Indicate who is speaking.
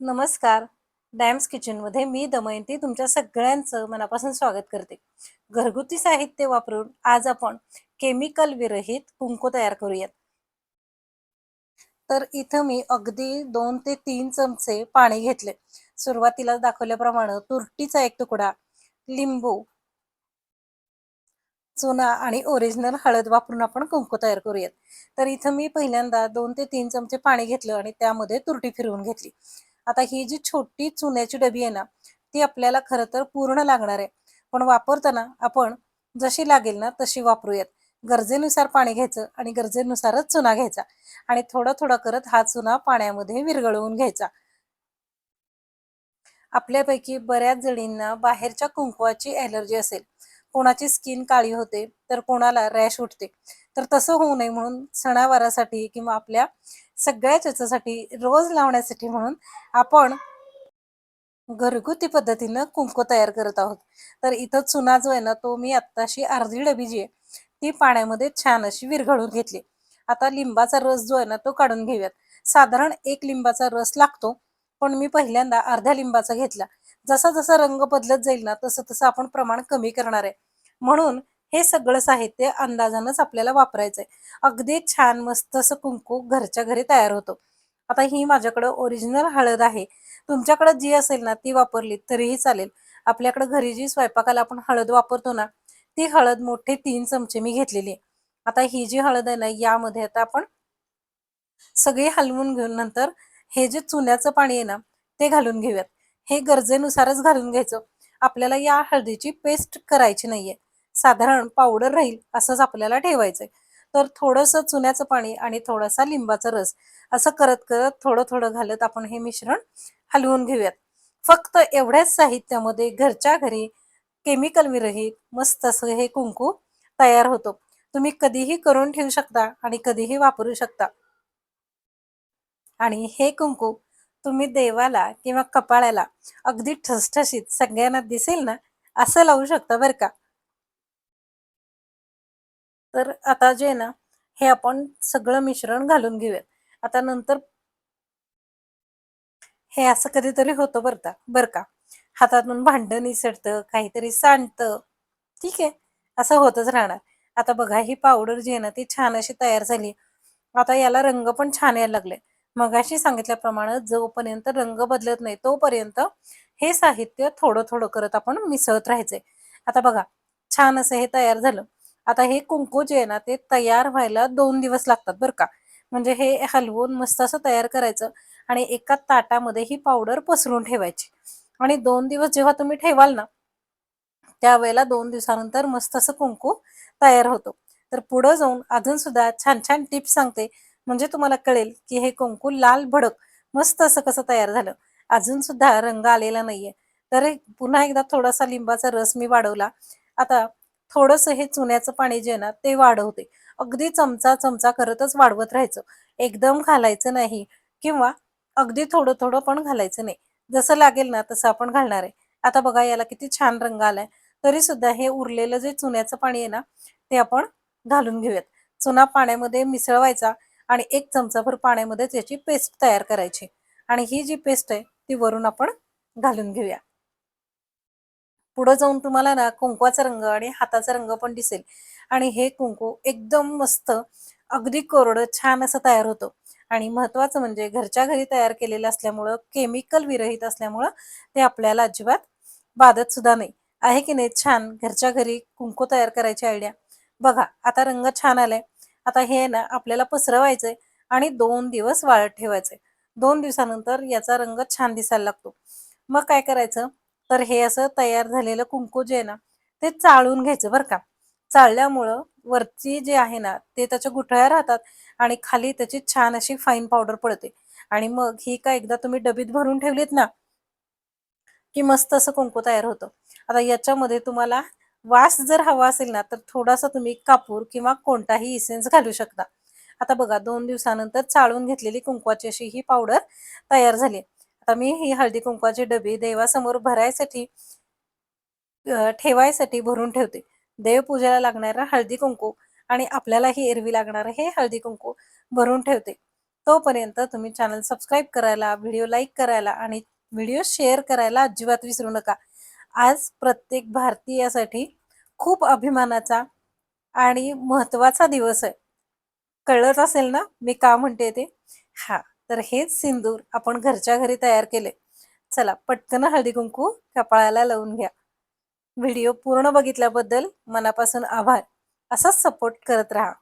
Speaker 1: नमस्कार. डॅम्स किचनमध्ये मी दमयंती तुमच्या सगळ्यांचं मनापासून स्वागत करते. घरगुती साहित्य वापरून आज आपण केमिकल विरहित कुंकू तयार करूयात. तर इथं मी अगदी दोन ते तीन चमचे पाणी घेतले. सुरुवातीला दाखवल्याप्रमाणे तुरटीचा एक तुकडा लिंबू चुना आणि ओरिजिनल हळद वापरून आपण कुंकू तयार करूयात. तर इथं मी पहिल्यांदा दोन ते तीन चमचे पाणी घेतलं आणि त्यामध्ये तुरटी फिरवून घेतली. आता ही जी छोटी चुन्याची डबी आहे ना ती आपल्याला खरं तर पूर्ण लागणार आहे. पण वापरताना आपण जशी लागेल ना तशी वापरूयात. गरजेनुसार पाणी घ्यायचं आणि गरजेनुसारच चुना घ्यायचा. आणि थोडा थोडा करत हा चुना पाण्यामध्ये विरघळवून घ्यायचा. आपल्यापैकी बऱ्याच जणींना बाहेरच्या कुंकवाची ॲलर्जी असेल. कोणाची स्किन काळी होते तर कोणाला रॅश उठते. तर तसं होऊ नये म्हणून सणावारासाठी किंवा आपल्या सगळ्याच याच्यासाठी रोज लावण्यासाठी म्हणून आपण घरगुती पद्धतीनं कुंकू तयार करत आहोत. तर इथं चुना जो आहे ना तो मी आत्ताशी अर्धी डबी जी आहे ती पाण्यामध्ये छान अशी विरघळून घेतली. आता लिंबाचा रस जो आहे ना तो काढून घेऊयात. साधारण एक लिंबाचा रस लागतो पण मी पहिल्यांदा अर्ध्या लिंबाचा घेतला. जसा जसा रंग बदलत जाईल ना तसं तसं आपण प्रमाण कमी करणार आहे. म्हणून हे सगळं साहित्य अंदाजानच आपल्याला वापरायचं आहे अगदी छान मस्त असं कुंकू घरच्या घरी तयार होतो. आता ही माझ्याकडं ओरिजिनल हळद आहे. तुमच्याकडे जी असेल ना ती वापरली तरीही चालेल. आपल्याकडे घरी जी स्वयंपाकाला आपण हळद वापरतो ना ती हळद मोठे तीन चमचे मी घेतलेली आहे. आता ही जी हळद आहे ना यामध्ये आता आपण सगळी हलवून घेऊन नंतर हे जे चुन्याचं पाणी आहे ना ते घालून घेऊयात. हे गरजेनुसारच घालून घ्यायचं. आपल्याला या हळदीची पेस्ट करायची नाहीये. साधारण पावडर राहील असंच आपल्याला ठेवायचंय. तर थोडंसं चुन्याचं पाणी आणि थोडासा लिंबाचा रस असं करत करत थोडं थोडं घालत आपण हे मिश्रण हलवून घेऊयात. फक्त एवढ्याच साहित्यामध्ये घरच्या घरी केमिकल विरहित मस्त असं हे कुंकू तयार होतो. तुम्ही कधीही करून ठेवू शकता आणि कधीही वापरू शकता. आणि हे कुंकू तुम्ही देवाला किंवा कपाळाला अगदी ठसठशीत सगळ्यांना दिसेल ना असं लावू शकता बरं का? तर आता जे ना हे आपण सगळं मिश्रण घालून घेऊयात. आता नंतर हे असं कधीतरी होतं बरं का बरं का. हातातून भांडं निसडतं काहीतरी सांडतं. ठीक आहे असं होतच राहणार. आता बघा ही पावडर जी आहे ना ती छान अशी तयार झाली. आता याला रंग पण छान यायला लागले. मगाशी सांगितल्याप्रमाणे जोपर्यंत रंग बदलत नाही तोपर्यंत हे साहित्य थोडं थोडं करत आपण मिसळत राहायचंय आता बघा छान असं हे तयार झालं. आता हे कुंकू जे आहे ना ते तयार व्हायला दोन दिवस लागतात बरं का. म्हणजे हे हलवून मस्त असं तयार करायचं आणि एका ताटामध्ये ही पावडर पसरून ठेवायची. आणि दोन दिवस जेव्हा तुम्ही ठेवाल ना त्यावेळेला दोन दिवसानंतर मस्त असं कुंकू तयार होतो. तर पुढं जाऊन अजून सुद्धा छान छान टिप्स सांगते. म्हणजे तुम्हाला कळेल की हे कुंकू लाल भडक मस्त असं कसं तयार झालं. अजून सुद्धा रंग आलेला नाहीये. तर पुन्हा एकदा थोडासा लिंबाचा रस मी वाढवला. आता थोडंसं हे चुन्याचं पाणी जे आहे ना ते वाढवते. अगदी चमचा चमचा करतच वाढवत राहायचं. एकदम घालायचं नाही किंवा अगदी थोडं थोडं पण घालायचं नाही. जसं लागेल ना तसं आपण घालणार आहे. आता बघा याला किती छान रंग आलाय. तरी सुद्धा हे उरलेलं जे चुन्याचं पाणी आहे ना ते आपण घालून घेऊयात. चुना पाण्यामध्ये मिसळवायचा. आणि एक चमचाभर पाण्यामध्ये त्याची पेस्ट तयार करायची. आणि ही जी पेस्ट आहे ती वरून आपण घालून घेऊया. पुढे जाऊन तुम्हाला ना कुंकवाचा रंग आणि हाताचा रंग पण दिसेल. आणि हे कुंकू एकदम मस्त अगदी कोरडं छान असं तयार होतं. आणि महत्वाचं म्हणजे घरच्या घरी तयार केलेलं असल्यामुळं केमिकल विरहित असल्यामुळं ते आपल्याला अजिबात बाधत सुद्धा नाही. आहे की नाही? छान. घरच्या घरी कुंकू तयार करायची आयडिया बघा आता रंग छान आलाय. आता हे ना आपल्याला पसरवायचंय आणि दोन दिवस वाळत ठेवायचंय. दोन दिवसानंतर याचा रंग छान दिसायला लागतो. मग काय करायचं? तर हे असं तयार झालेलं कुंकू जे आहे ना ते चाळून घ्यायचं बरं का. चाळल्यामुळं वरची जे आहे ना ते त्याच्या गुठळ्या राहतात आणि खाली त्याची छान अशी फाईन पावडर पडते. आणि मग ही का एकदा तुम्ही डबीत भरून ठेवलीत ना की मस्त असं कुंकू तयार होतं. आता याच्यामध्ये तुम्हाला वास जर हवा असेल ना तर थोडासा तुम्ही कापूर किंवा कोणताही इसेन्स घालू शकता. आता बघा दोन दिवसानंतर चाळून घेतलेली कुंकवाची अशी ही पावडर तयार झाली. आता मी ही हळदी कुंकवाचे डबे देवासमोर भरायसाठी ठेवायसाठी भरून ठेवते. देवपूजेला लागणारा हळदी कुंकू आणि आपल्याला ही एरवी लागणार हे हळदी कुंकू भरून ठेवते. तोपर्यंत तुम्ही चॅनल सबस्क्राईब करायला व्हिडिओ लाईक करायला आणि व्हिडिओ शेअर करायला अजिबात विसरू नका. आज प्रत्येक भारतीयासाठी खूप अभिमानाचा आणि महत्त्वाचा दिवस आहे. कळत असेल ना मी का म्हणते ते? हा तर हेच सिंदूर आपण घरच्या घरी तयार केले. चला पटकन हळदी कुंकू कपाळाला लावून घ्या. व्हिडिओ पूर्ण बघितल्याबद्दल मनापासून आभार. असाच सपोर्ट करत राहा.